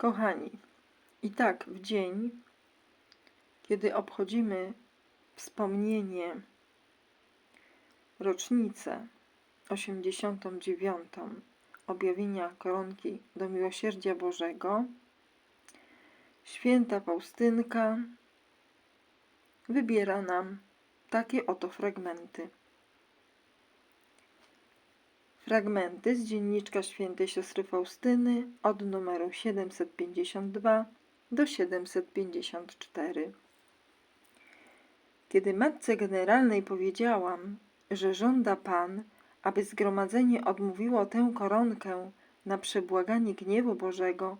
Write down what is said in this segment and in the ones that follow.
Kochani, i tak w dzień, kiedy obchodzimy wspomnienie, rocznicę 89. objawienia koronki do miłosierdzia Bożego, święta Faustynka wybiera nam takie oto fragmenty. Fragmenty z dzienniczka świętej siostry Faustyny od numeru 752 do 754. Kiedy matce generalnej powiedziałam, że żąda Pan, aby zgromadzenie odmówiło tę koronkę na przebłaganie gniewu Bożego,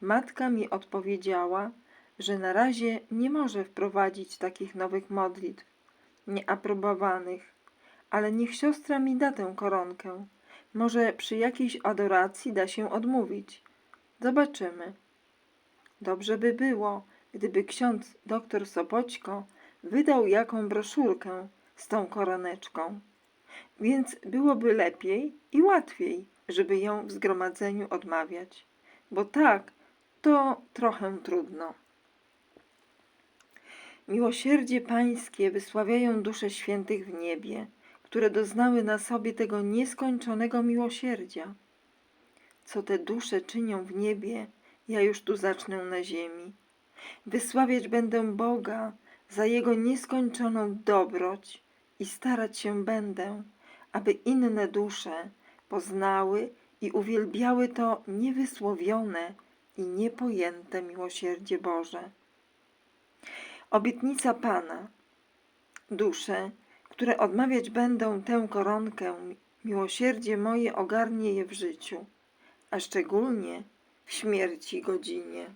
matka mi odpowiedziała, że na razie nie może wprowadzić takich nowych modlitw, nieaprobowanych, ale niech siostra mi da tę koronkę. Może przy jakiejś adoracji da się odmówić. Zobaczymy. Dobrze by było, gdyby ksiądz doktor Sopoćko wydał jaką broszurkę z tą koroneczką. Więc byłoby lepiej i łatwiej, żeby ją w zgromadzeniu odmawiać, bo tak to trochę trudno. Miłosierdzie Pańskie wysławiają dusze świętych w niebie, które doznały na sobie tego nieskończonego miłosierdzia. Co te dusze czynią w niebie, ja już tu zacznę na ziemi. Wysławiać będę Boga za Jego nieskończoną dobroć i starać się będę, aby inne dusze poznały i uwielbiały to niewysłowione i niepojęte miłosierdzie Boże. Obietnica Pana. Dusze, które odmawiać będą tę koronkę, miłosierdzie moje ogarnie je w życiu, a szczególnie w śmierci godzinie.